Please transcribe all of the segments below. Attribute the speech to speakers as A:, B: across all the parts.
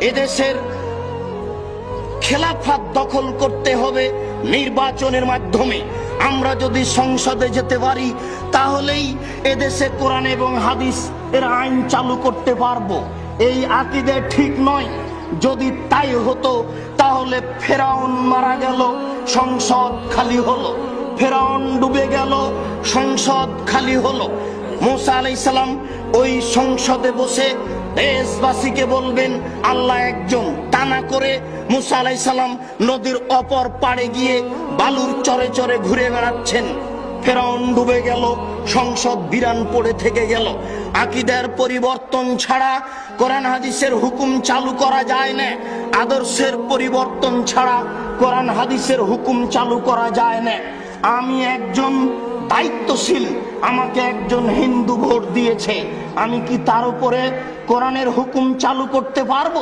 A: এদেশের খেলাফাত দখল করতে হবে নির্বাচনের মাধ্যমে। আমরা যদি সংসদে যেতে পারি, তাহলেই এদেশে কোরআন এবং হাদিস এর আইন চালু করতে পারব। এই আকিদে ঠিক নয়। যদি তাই হতো, তাহলে ফেরাউন মারা গেল, সংসদ খালি হলো। ফেরাউন ডুবে গেল, সংসদ খালি হলো। মোসা আলাইসালাম ওই সংসদে বসে দেশবাসীকে বলবেন, আল্লাহ একজন তা না করে মুসা আলাইসালাম নদীর অপর পাড়ে গিয়ে বালুর চরে চরে ঘুরে বেড়াচ্ছেন। ফেরাউন ডুবে গেল, সংসদ বিরান পড়ে থেকে গেল। আকিদের পরিবর্তন ছাড়া কোরআন হাদিসের হুকুম চালু করা যায় না। আদর্শের পরিবর্তন ছাড়া কোরআন হাদিসের হুকুম চালু করা যায় না। আমি একজন দায়িত্বশীল, আমাকে একজন হিন্দু ভোট দিয়েছে। আমি কি তার উপরে কোরআনের হুকুম চালু করতে পারব?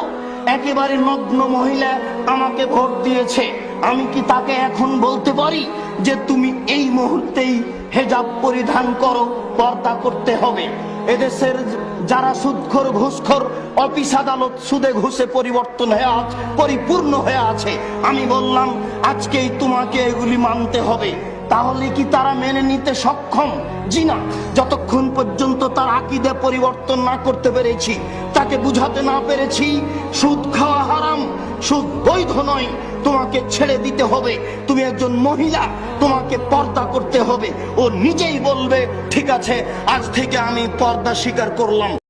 A: একেবারে নগ্ন মহিলা আমাকে ভোট দিয়েছে। আমি কি তাকে এখন বলতে পারি যে তুমি এই মুহূর্তেই হেজাব পরিধান করো, পর্দা করতে হবে? এদেশের যারা সুদখোর, ঘুষখোর অফিস আদালত সুদে ঘুষে পরিবর্তন হয়ে আছে পরিপূর্ণ হয়ে আছে। আমি বললাম, আজকেই তোমাকে এগুলি মানতে হবে। তাহলে কি তারা মেনে নিতে সক্ষম? জি না। যতক্ষণ পর্যন্ত তার আকিদে পরিবর্তন না করতে পেরেছি, তাকে বুঝাতে না পেরেছি, সুদ খাওয়া হারাম, সুদ বৈধ নয়। তোমাকে ছেড়ে দিতে হবে। তুমি একজন মহিলা, তোমাকে পর্দা করতে হবে। ও নিজেই বলবে, ঠিক আছে, আজ থেকে আমি পর্দা স্বীকার করলাম।